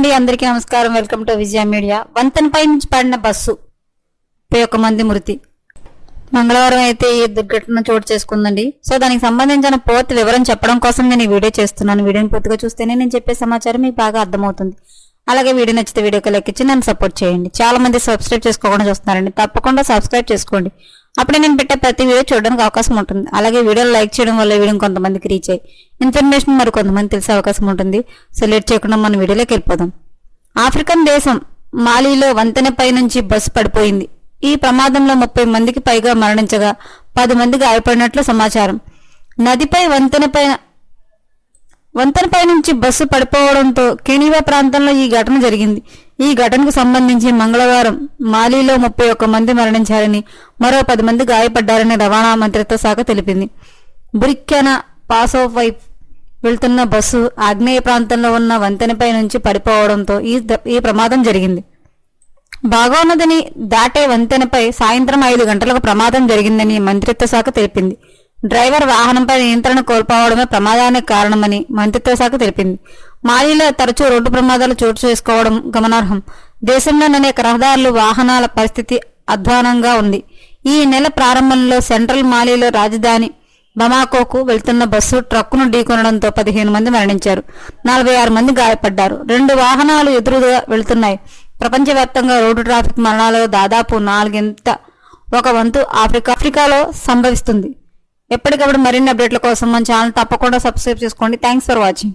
అండి అందరికీ నమస్కారం. Welcome to Vijaya media. వంతెనపై నుంచి పడిన బస్సు పై ఒక మంది మృతి. మంగళవారం అయితే ఈ దుర్ఘటన చోటు చేసుకుందండి. సో దానికి సంబంధించిన పూర్తి వివరం చెప్పడం కోసం నేను ఈ వీడియో చేస్తున్నాను. వీడియోని పూర్తిగా చూస్తేనే నేను చెప్పే సమాచారం మీకు బాగా అర్థమవుతుంది. అలాగే వీడియో నచ్చితే వీడియోకి లెక్కించి నన్ను సపోర్ట్ చేయండి. చాలా మంది సబ్స్క్రైబ్ చేసుకోకుండా చూస్తున్నారండి. తప్పకుండా సబ్స్క్రైబ్ చేసుకోండి. అప్పుడే నేను పెట్టే ప్రతి వీడియో చూడడానికి అవకాశం ఉంటుంది. అలాగే వీడియోలు లైక్ చేయడం వల్ల వీడియో కొంతమందికి రీచ్ అయ్యి ఇన్ఫర్మేషన్ మరి కొంతమంది తెలిసే అవకాశం ఉంటుంది. సో లేట్ చేయకుండా మన వీడియోలోకి వెళ్ళిపోదాం. ఆఫ్రికన్ దేశం మాలీలో వంతెనపై నుంచి బస్సు పడిపోయింది. ఈ ప్రమాదంలో ముప్పై మందికి పైగా మరణించగా పది మంది గాయపడినట్లు సమాచారం. నదిపై వంతెనపై వంతెనపై నుంచి బస్సు పడిపోవడంతో కెనివా ప్రాంతంలో ఈ ఘటన జరిగింది. ఈ ఘటనకు సంబంధించి మంగళవారం మాలీలో ముప్పై ఒక్క మంది మరణించారని మరో పది మంది గాయపడ్డారని రవాణా మంత్రిత్వ శాఖ తెలిపింది. బురిక్యానా పాసో వైపు వెళ్తున్న బస్సు ఆగ్నేయ ప్రాంతంలో ఉన్న వంతెనపై నుంచి పడిపోవడంతో ఈ ఈ ప్రమాదం జరిగింది. బాగోన్నదని దాటే వంతెనపై సాయంత్రం ఐదు గంటలకు ప్రమాదం జరిగిందని మంత్రిత్వ శాఖ తెలిపింది. డ్రైవర్ వాహనంపై నియంత్రణ కోల్పోవడమే ప్రమాదానికి కారణమని మంత్రిత్వ శాఖ తెలిపింది. మాలీలో తరచూ రోడ్డు ప్రమాదాలు చోటు చేసుకోవడం గమనార్హం. దేశంలోని అనేక రహదారులు వాహనాల పరిస్థితి అధ్వానంగా ఉంది. ఈ నెల ప్రారంభంలో సెంట్రల్ మాలీలో రాజధాని బమాకోకు వెళ్తున్న బస్సు ట్రక్కును ఢీకొనడంతో పదిహేను మంది మరణించారు. నలభై ఆరు మంది గాయపడ్డారు. రెండు వాహనాలు ఎదురుగా వెళ్తున్నాయి. ప్రపంచవ్యాప్తంగా రోడ్డు ట్రాఫిక్ మరణాలు దాదాపు నాలుగింత ఒక వంతు ఆఫ్రికా ఆఫ్రికాలో సంభవిస్తుంది. ఎప్పటికప్పుడు మరిన్ని అప్డేట్ల కోసం మన ఛానల్ తప్పకుండా సబ్స్క్రైబ్ చేసుకోండి. Thanks for watching.